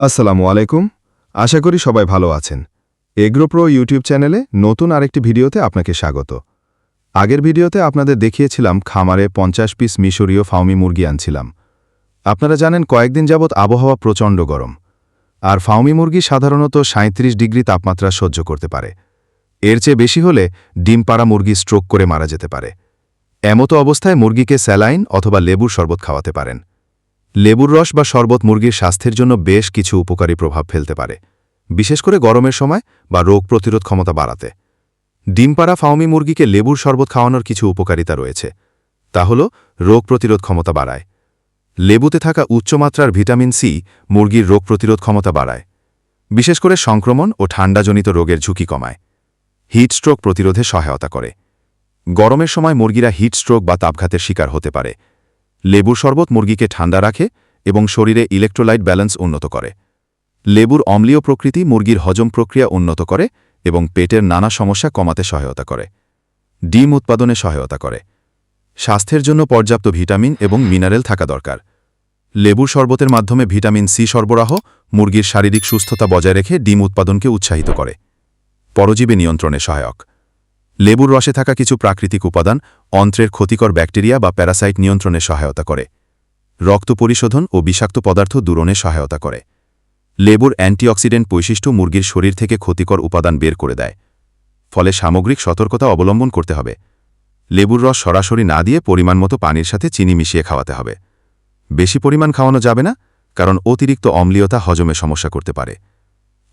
আসসালামু আলাইকুম। আশা করি সবাই ভালো আছেন। এগ্রোপ্রো ইউটিউব চ্যানেলে নতুন আরেকটি ভিডিওতে আপনাকে স্বাগত। আগের ভিডিওতে আপনাদের দেখিয়েছিলাম খামারে পঞ্চাশ পিস মিশরীয় ফাউমি মুরগি আনছিলাম। আপনারা জানেন কয়েকদিন যাবৎ আবহাওয়া প্রচণ্ড গরম। আর ফাউমি মুরগি সাধারণত সাঁত্রিশ ডিগ্রি তাপমাত্রা সহ্য করতে পারে। এর চেয়ে বেশি হলে ডিম পাড়া মুরগি স্ট্রোক করে মারা যেতে পারে। এমতো অবস্থায় মুরগিকে স্যালাইন অথবা লেবুর শরবত খাওয়াতে পারেন। লেবুর রস বা শরবত মুরগির স্বাস্থ্যের জন্য বেশ কিছু উপকারী প্রভাব ফেলতে পারে, বিশেষ করে গরমের সময় বা রোগ প্রতিরোধ ক্ষমতা বাড়াতে। ডিমপাড়া ফাউমি মুরগিকে লেবুর শরবত খাওয়ানোর কিছু উপকারিতা রয়েছে, তা হল রোগ প্রতিরোধ ক্ষমতা বাড়ায়। লেবুতে থাকা উচ্চমাত্রার ভিটামিন সি মুরগির রোগ প্রতিরোধ ক্ষমতা বাড়ায়, বিশেষ করে সংক্রমণ ও ঠান্ডাজনিত রোগের ঝুঁকি কমায়। হিট স্ট্রোক প্রতিরোধে সহায়তা করে। গরমের সময় মুরগিরা হিট স্ট্রোক বা তাপঘাতের শিকার হতে পারে লেবুর শরবত মুরগিকে ঠান্ডা রাখে এবং শরীরে ইলেকট্রোলাইট ব্যালেন্স উন্নত করে। লেবুর অম্লীয় প্রকৃতি মুরগির হজম প্রক্রিয়া উন্নত করে এবং পেটের নানা সমস্যা কমাতে সহায়তা করে। ডিম উৎপাদনে সহায়তা করে। স্বাস্থ্যের জন্য পর্যাপ্ত ভিটামিন এবং মিনারেল থাকা দরকার। লেবুর শরবতের মাধ্যমে ভিটামিন সি সরবরাহ মুরগির শারীরিক সুস্থতা বজায় রেখে ডিম উৎপাদনকে উৎসাহিত করে। পরজীবী নিয়ন্ত্রণে সহায়ক। লেবুর রসে থাকা কিছু প্রাকৃতিক উপাদান অন্ত্রের ক্ষতিকর ব্যাকটেরিয়া বা প্যারাসাইট নিয়ন্ত্রণে সহায়তা করে। রক্ত পরিশোধন ও বিষাক্ত পদার্থ দূরণে সহায়তা করে। লেবুর অ্যান্টিঅক্সিডেন্ট বৈশিষ্ট্য মুরগির শরীর থেকে ক্ষতিকর উপাদান বের করে দেয়। ফলে সামগ্রিক সতর্কতা অবলম্বন করতে হবে। লেবুর রস সরাসরি না দিয়ে পরিমাণ মতো পানির সাথে চিনি মিশিয়ে খাওয়াতে হবে। বেশি পরিমাণ খাওয়ানো যাবে না, কারণ অতিরিক্ত অম্লীয়তা হজমে সমস্যা করতে পারে।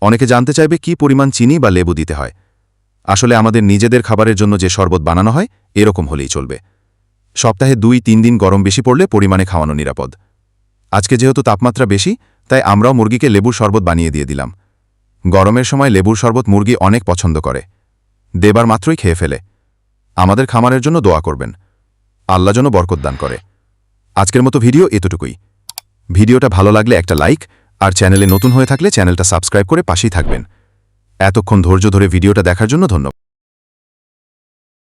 অনেকে জানতে চাইবে কি পরিমাণ চিনি বা লেবু দিতে হয়। আসলে আমাদের নিজেদের খাবারের জন্য যে শরবত বানানো হয়, এরকম হলেই চলবে। সপ্তাহে দুই তিন দিন গরম বেশি পড়লে পরিমাণে খাওয়ানো নিরাপদ। আজকে যেহেতু তাপমাত্রা বেশি, তাই আমরাও মুরগিকে লেবুর শরবত বানিয়ে দিয়ে দিলাম। গরমের সময় লেবুর শরবত মুরগি অনেক পছন্দ করে। দেবার মাত্রই খেয়ে ফেলে। আমাদের খামারের জন্য দোয়া করবেন। আল্লাহ যেন বরকত দান করে। আজকের মতো ভিডিও এতটুকুই। ভিডিওটা ভালো লাগলে একটা লাইক, আর চ্যানেলে নতুন হয়ে থাকলে চ্যানেলটা সাবস্ক্রাইব করে পাশেই থাকবেন। এতক্ষণ ধৈর্য ধরে ভিডিওটা দেখার জন্য ধন্যবাদ।